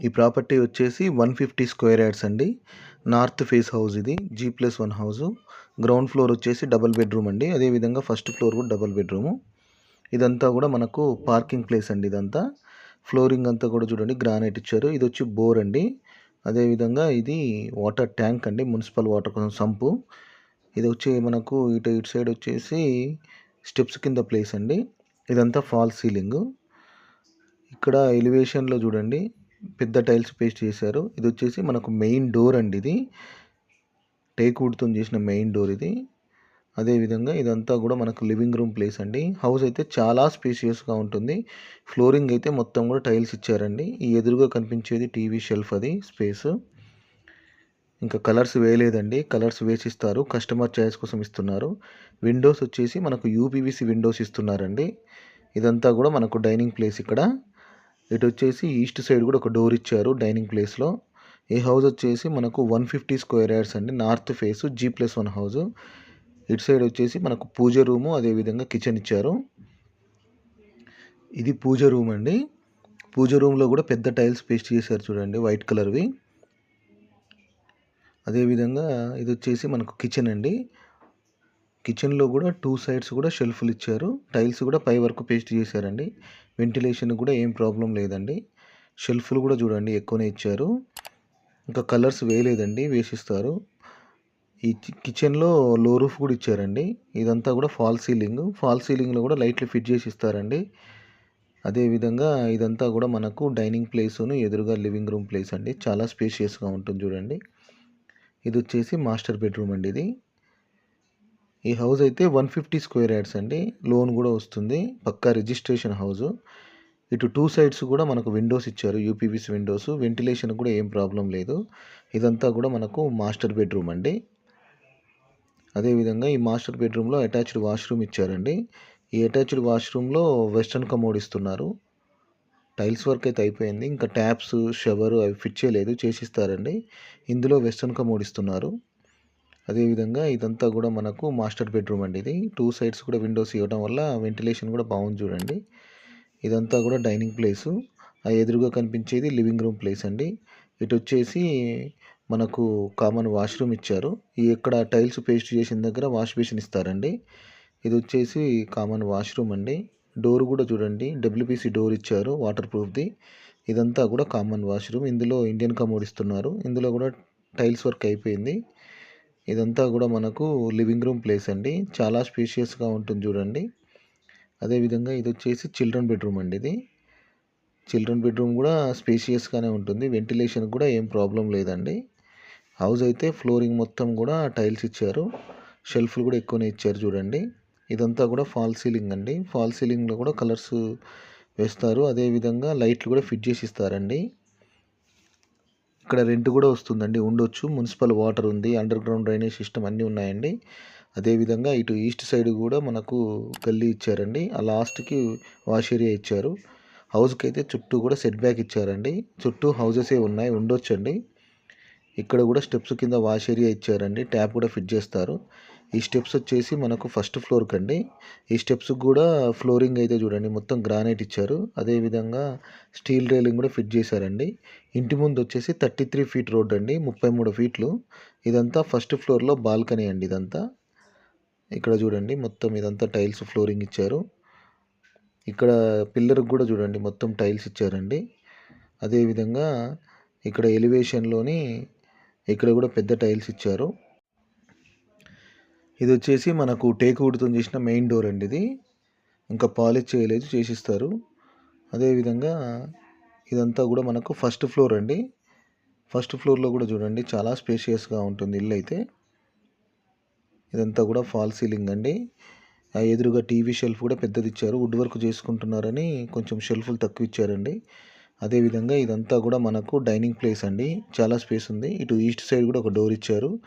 ఈ ప్రాపర్టీ వచ్చేసి one fifty square yards అండి. నార్త్ ఫేస్ హౌస్ ఇది G plus one house. Ground floor వచ్చేసి డబల్ బెడ్రూమ్ అండి. అదేవిధంగా ఫస్ట్ ఫ్లోర్ కూడా డబల్ బెడ్రూము. ఇదంతా కూడా మనకు పార్కింగ్ ప్లేస్ అండి ఇదంతా. ఫ్లోరింగ్ అంతా కూడా చూడండి గ్రానైట్ ఇచ్చారు. ఇది వచ్చి బోర్ అండి. అదేవిధంగా ఇది వాటర్ ట్యాంక్ అండి మున్సిపల్ వాటర్ కోసం సంపు. ఇది వచ్చి మనకు ఇటు ఇటు సైడ్ వచ్చేసి స్టెప్స్ కింద ప్లేస్ అండి. ఇదంతా ఫాల్ సీలింగ్. ఇక్కడ ఎలివేషన్లో చూడండి పెద్ద టైల్స్ పేస్ట్ చేశారు. ఇది వచ్చేసి మనకు మెయిన్ డోర్ అండి ఇది. టేక్ వుడ్తో చేసిన మెయిన్ డోర్ ఇది. అదేవిధంగా ఇదంతా కూడా మనకు లివింగ్ రూమ్ ప్లేస్ అండి. హౌస్ అయితే చాలా స్పేషియస్గా ఉంటుంది. ఫ్లోరింగ్ అయితే మొత్తం కూడా టైల్స్ ఇచ్చారండి. ఈ ఎదురుగా కనిపించేది టీవీ షెల్ఫ్ అది స్పేస్. ఇంకా కలర్స్ వేయలేదండి. కలర్స్ వేసిస్తారు. కస్టమర్ చాయిస్ కోసం ఇస్తున్నారు. విండోస్ వచ్చేసి మనకు యూపీవీసీ విండోస్ ఇస్తున్నారండి. ఇదంతా కూడా మనకు డైనింగ్ ప్లేస్ ఇక్కడ. ఇటు వచ్చేసి ఈస్ట్ సైడ్ కూడా ఒక డోర్ ఇచ్చారు డైనింగ్ ప్లేస్లో. ఈ హౌస్ వచ్చేసి మనకు వన్ ఫిఫ్టీ స్క్వేర్ యార్డ్స్ అండి. North face G plus one house. ఇటు సైడ్ వచ్చేసి మనకు పూజ రూము అదేవిధంగా కిచెన్ ఇచ్చారు. ఇది పూజ రూమ్ అండి. పూజ రూమ్లో కూడా పెద్ద టైల్స్ పేస్ట్ చేశారు చూడండి వైట్ కలర్వి. అదేవిధంగా ఇది వచ్చేసి మనకు కిచెన్ అండి. కిచెన్లో కూడా టూ సైడ్స్ కూడా షెల్ఫ్లు ఇచ్చారు. టైల్స్ కూడా పై వరకు పేస్ట్ చేశారండి. వెంటిలేషన్ కూడా ఏం ప్రాబ్లం లేదండి. షెల్ఫ్లు కూడా చూడండి ఎక్కువనే ఇచ్చారు. ఇంకా కలర్స్ వేయలేదండి వేసిస్తారు. ఈ కిచెన్లో లో రూఫ్ కూడా ఇచ్చారండి. ఇదంతా కూడా ఫాల్ సీలింగ్. ఫాల్ సీలింగ్లో కూడా లైట్లు ఫిట్ చేసి ఇస్తారండి. అదేవిధంగా ఇదంతా కూడా మనకు డైనింగ్ ప్లేసును ఎదురుగా లివింగ్ రూమ్ ప్లేస్ అండి. చాలా స్పేషియస్గా ఉంటుంది చూడండి. ఇది వచ్చేసి మాస్టర్ బెడ్రూమ్ అండి ఇది. ఈ హౌస్ అయితే వన్ ఫిఫ్టీ స్క్వేర్ యార్డ్స్ అండి. లోన్ కూడా వస్తుంది. పక్కా రిజిస్ట్రేషన్ హౌస్. ఇటు టూ సైడ్స్ కూడా మనకు విండోస్ ఇచ్చారు. UPVC Windows. వెంటిలేషన్ కూడా ఏం ప్రాబ్లం లేదు. ఇదంతా కూడా మనకు మాస్టర్ బెడ్రూమ్ అండి. అదేవిధంగా ఈ మాస్టర్ బెడ్రూమ్లో అటాచ్డ్ వాష్రూమ్ ఇచ్చారండి. ఈ అటాచ్డ్ వాష్రూమ్లో వెస్ట్రన్ కమోడ్ ఇస్తున్నారు. టైల్స్ వర్క్ అయితే అయిపోయింది. ఇంకా ట్యాప్స్ షవర్ అవి ఫిట్ చేయలేదు. చేసిస్తారండి. ఇందులో వెస్ట్రన్ కమోడ్ ఇస్తున్నారు. అదేవిధంగా ఇదంతా కూడా మనకు మాస్టర్ బెడ్రూమ్ అండి ఇది. టూ సైడ్స్ కూడా విండోస్ ఇవ్వడం వల్ల వెంటిలేషన్ కూడా బాగుంది చూడండి. ఇదంతా కూడా డైనింగ్ ప్లేసు ఆ ఎదురుగా కనిపించేది లివింగ్ రూమ్ ప్లేస్ అండి. ఇటు వచ్చేసి మనకు కామన్ వాష్రూమ్ ఇచ్చారు. ఈ ఇక్కడ టైల్స్ పేస్ట్ చేసిన దగ్గర వాష్ బేసిన్ ఇస్తారండి. ఇది వచ్చేసి కామన్ వాష్రూమ్ అండి. డోర్ కూడా చూడండి. డబ్ల్యూపీసీ డోర్ ఇచ్చారు వాటర్ ప్రూఫ్ది ఇదంతా కూడా కామన్ వాష్రూమ్ ఇందులో ఇండియన్ కమోడ్ ఇస్తున్నారు. ఇందులో కూడా టైల్స్ వర్క్ అయిపోయింది. ఇదంతా కూడా మనకు లివింగ్ రూమ్ ప్లేస్ అండి. చాలా స్పేషియస్గా ఉంటుంది చూడండి. అదేవిధంగా ఇది వచ్చేసి చిల్డ్రన్ బెడ్రూమ్ అండి ఇది. చిల్డ్రన్ బెడ్రూమ్ కూడా స్పేషియస్గానే ఉంటుంది. వెంటిలేషన్ కూడా ఏం ప్రాబ్లం లేదండి. హౌస్ అయితే ఫ్లోరింగ్ మొత్తం కూడా టైల్స్ ఇచ్చారు. షెల్ఫ్లు కూడా ఎక్కువనే ఇచ్చారు చూడండి. ఇదంతా కూడా ఫాల్ సీలింగ్ అండి. ఫాల్ సీలింగ్లో కూడా కలర్స్ వేస్తారు. అదేవిధంగా లైట్లు కూడా ఫిట్ చేసి ఇస్తారండి. ఇక్కడ రెంట్ కూడా వస్తుందండి. ఉండొచ్చు. మున్సిపల్ వాటర్ ఉంది. అండర్ గ్రౌండ్ డ్రైనేజ్ సిస్టమ్ అన్నీ ఉన్నాయండి. అదేవిధంగా ఇటు ఈస్ట్ సైడ్ కూడా మనకు గల్లీ ఇచ్చారండి. ఆ లాస్ట్కి వాష్ ఏరియా ఇచ్చారు. హౌస్కి అయితే చుట్టూ కూడా సెట్ బ్యాక్ ఇచ్చారండి. చుట్టూ హౌజెసే ఉన్నాయి. ఉండొచ్చండి. ఇక్కడ కూడా స్టెప్స్ కింద వాష్ ఏరియా ఇచ్చారండి. ట్యాప్ కూడా ఫిట్ చేస్తారు. ఈ స్టెప్స్ వచ్చేసి మనకు ఫస్ట్ ఫ్లోర్ కండి. ఈ స్టెప్స్ కూడా ఫ్లోరింగ్ అయితే చూడండి మొత్తం గ్రానైట్ ఇచ్చారు. అదేవిధంగా స్టీల్ రైలింగ్ కూడా ఫిట్ చేశారండి. ఇంటి ముందు వచ్చేసి థర్టీ త్రీ ఫీట్ రోడ్ అండి ముప్పై మూడు ఫీట్లు. ఇదంతా ఫస్ట్ ఫ్లోర్లో బాల్కనీ అండి ఇదంతా. ఇక్కడ చూడండి మొత్తం ఇదంతా టైల్స్ ఫ్లోరింగ్ ఇచ్చారు. ఇక్కడ పిల్లర్కి కూడా చూడండి మొత్తం టైల్స్ ఇచ్చారండి. అదేవిధంగా ఇక్కడ ఎలివేషన్లోని ఇక్కడ కూడా పెద్ద టైల్స్ ఇచ్చారు. ఇది వచ్చేసి మనకు టేక్ చేసిన మెయిన్ డోర్ అండి ఇది. ఇంకా పాలిష్ చేయలేదు చేసిస్తారు. అదేవిధంగా ఇదంతా కూడా మనకు ఫస్ట్ ఫ్లోర్ అండి. ఫస్ట్ ఫ్లోర్లో కూడా చూడండి చాలా స్పేషియస్గా ఉంటుంది ఇల్లు అయితే. ఇదంతా కూడా ఫాల్ సీలింగ్ అండి. ఆ ఎదురుగా టీవీ షెల్ఫ్ కూడా పెద్దది ఇచ్చారు. వుడ్ వర్క్ చేసుకుంటున్నారని కొంచెం షెల్ఫ్లు తక్కువ ఇచ్చారండి. అదేవిధంగా ఇదంతా కూడా మనకు డైనింగ్ ప్లేస్ అండి. చాలా స్పేస్ ఉంది. ఇటు ఈస్ట్ సైడ్ కూడా ఒక డోర్ ఇచ్చారు.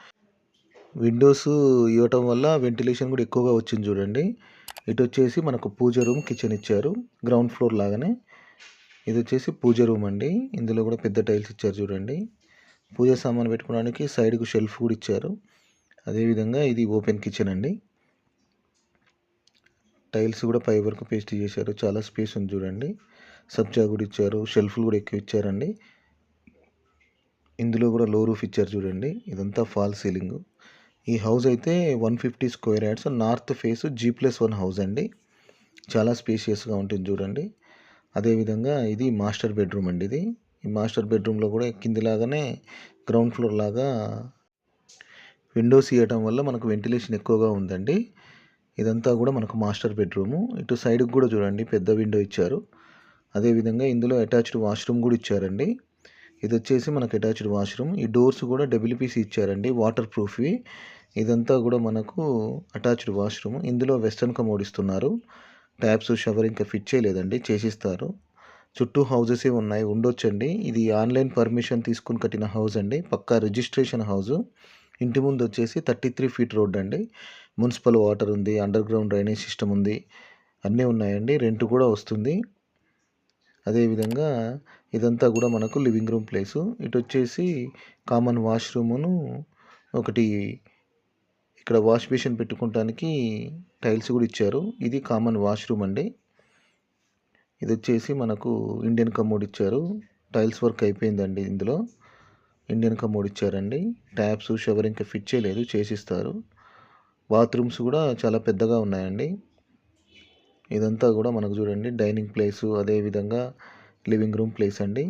విండోస్ ఇవ్వటం వల్ల వెంటిలేషన్ కూడా ఎక్కువగా వచ్చింది చూడండి. ఇటు వచ్చేసి మనకు పూజ రూమ్ కిచెన్ ఇచ్చారు. గ్రౌండ్ ఫ్లోర్ లాగానే. ఇది వచ్చేసి పూజ రూమ్ అండి. ఇందులో కూడా పెద్ద టైల్స్ ఇచ్చారు చూడండి. పూజ సామాన్ పెట్టుకోవడానికి సైడ్కు షెల్ఫ్ కూడా ఇచ్చారు. అదేవిధంగా ఇది ఓపెన్ కిచెన్ అండి. టైల్స్ కూడా పై వరకు పేస్ట్ చేశారు. చాలా స్పేస్ ఉంది చూడండి. సబ్జా కూడా ఇచ్చారు. షెల్ఫ్లు కూడా ఎక్కువ ఇచ్చారండి. ఇందులో కూడా లో రూఫ్ ఇచ్చారు చూడండి. ఇదంతా ఫాల్ సీలింగ్. ఈ హౌస్ అయితే one fifty square yards north face G plus one house అండి. చాలా స్పేషియస్గా ఉంటుంది చూడండి. అదేవిధంగా ఇది మాస్టర్ బెడ్రూమ్ అండి ఇది. ఈ మాస్టర్ బెడ్రూమ్లో కూడా కిందిలాగానే గ్రౌండ్ ఫ్లోర్ లాగా విండోస్ ఇవ్వటం వల్ల మనకు వెంటిలేషన్ ఎక్కువగా ఉందండి. ఇదంతా కూడా మనకు మాస్టర్ బెడ్రూము. ఇటు సైడ్కి కూడా చూడండి పెద్ద విండో ఇచ్చారు. అదేవిధంగా ఇందులో అటాచ్డ్ వాష్రూమ్ కూడా ఇచ్చారండి. ఇది వచ్చేసి మనకు అటాచ్డ్ వాష్రూమ్. ఈ డోర్స్ కూడా డబ్ల్యూపీసీ ఇచ్చారండి వాటర్ ప్రూఫ్వి ఇదంతా కూడా మనకు అటాచ్డ్ వాష్రూమ్. ఇందులో వెస్టర్న్ కమోడ్ ఇస్తున్నారు. ట్యాప్స్ షవర్ ఇంకా ఫిట్ చేయలేదండి చేసిస్తారు. చుట్టూ హౌజెసే ఉన్నాయి ఉండొచ్చండి. ఇది ఆన్లైన్ పర్మిషన్ తీసుకుని కట్టిన హౌస్ అండి పక్కా రిజిస్ట్రేషన్ హౌస్ ఇంటి ముందు వచ్చేసి థర్టీ త్రీ ఫీట్ రోడ్ అండి మున్సిపల్ వాటర్ ఉంది అండర్ గ్రౌండ్ డ్రైనేజ్ సిస్టమ్ ఉంది అన్నీ ఉన్నాయండి రెంట్ కూడా వస్తుంది. అదేవిధంగా ఇదంతా కూడా మనకు లివింగ్ రూమ్ ప్లేసు. ఇటు వచ్చేసి కామన్ వాష్రూమును ఒకటి ఇక్కడ వాష్ బేసిన్ పెట్టుకోవటానికి టైల్స్ కూడా ఇచ్చారు. ఇది కామన్ వాష్రూమ్ అండి. ఇది వచ్చేసి మనకు ఇండియన్ కమోడ్ ఇచ్చారు. టైల్స్ వర్క్ అయిపోయిందండి ఇందులో. ఇండియన్ కమోడ్ ఇచ్చారండి. ట్యాప్స్ షవర్ ఇంకా ఫిట్ చేయలేదు చేసిస్తారు. బాత్రూమ్స్ కూడా చాలా పెద్దగా ఉన్నాయండి. ఇదంతా కూడా మనకు చూడండి డైనింగ్ ప్లేసు అదేవిధంగా లివింగ్ రూమ్ ప్లేస్ అండి.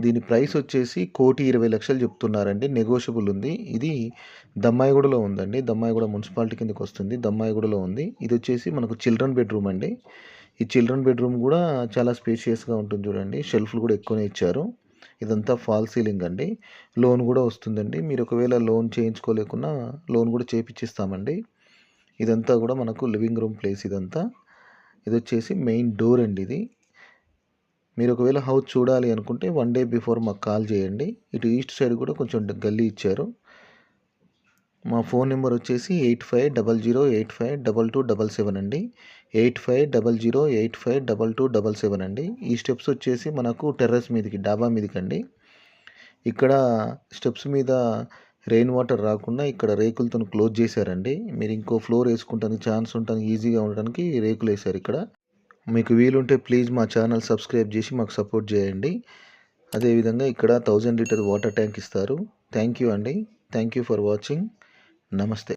దీని ప్రైస్ వచ్చేసి కోటి ఇరవై లక్షలు చెప్తున్నారండి. నెగోషియబుల్ ఉంది. ఇది దమ్మాయిగూడలో ఉందండి. దమ్మాయిగూడ మున్సిపాలిటీ కిందకి వస్తుంది. దమ్మాయిగూడలో ఉంది. ఇది వచ్చేసి మనకు చిల్డ్రన్ బెడ్రూమ్ అండి. ఈ చిల్డ్రన్ బెడ్రూమ్ కూడా చాలా స్పేషియస్గా ఉంటుంది చూడండి. షెల్ఫ్లు కూడా ఎక్కువనే ఇచ్చారు. ఇదంతా ఫాల్ సీలింగ్ అండి. లోన్ కూడా వస్తుందండి. మీరు ఒకవేళ లోన్ చేయించుకోలేకున్నా లోన్ కూడా చేపించిస్తామండి ఇదంతా కూడా మనకు లివింగ్ రూమ్ ప్లేస్ ఇదంతా. ఇది వచ్చేసి మెయిన్ డోర్ అండి ఇది. మీరు ఒకవేళ హౌస్ చూడాలి అనుకుంటే వన్ డే బిఫోర్ మాకు కాల్ చేయండి. ఇటు ఈస్ట్ సైడ్ కూడా కొంచెం గల్లీ ఇచ్చారు. మా ఫోన్ నెంబర్ వచ్చేసి eight five double zero eight five double two double seven అండి. Eight five double zero eight five double two double seven అండి. ఈ స్టెప్స్ వచ్చేసి మనకు టెర్రస్ మీదకి డాబా మీదకి అండి ఇక్కడ స్టెప్స్ మీద రెయిన్ వాటర్ రాకుండా ఇక్కడ రేకులతో క్లోజ్ చేశారండి. మీరు ఇంకో ఫ్లోర్ వేసుకుంటానికి ఛాన్స్ ఉండడానికి ఈజీగా ఉండడానికి రేకులు వేశారు ఇక్కడ. మీకు వీలుంటే ప్లీజ్ మా ఛానల్ సబ్స్క్రైబ్ చేసి మాకు సపోర్ట్ చేయండి. అదేవిధంగా ఇక్కడ థౌజండ్ లీటర్ వాటర్ ట్యాంక్ ఇస్తారు. థ్యాంక్ యూ అండి. థ్యాంక్ యూ ఫర్ వాచింగ్ నమస్తే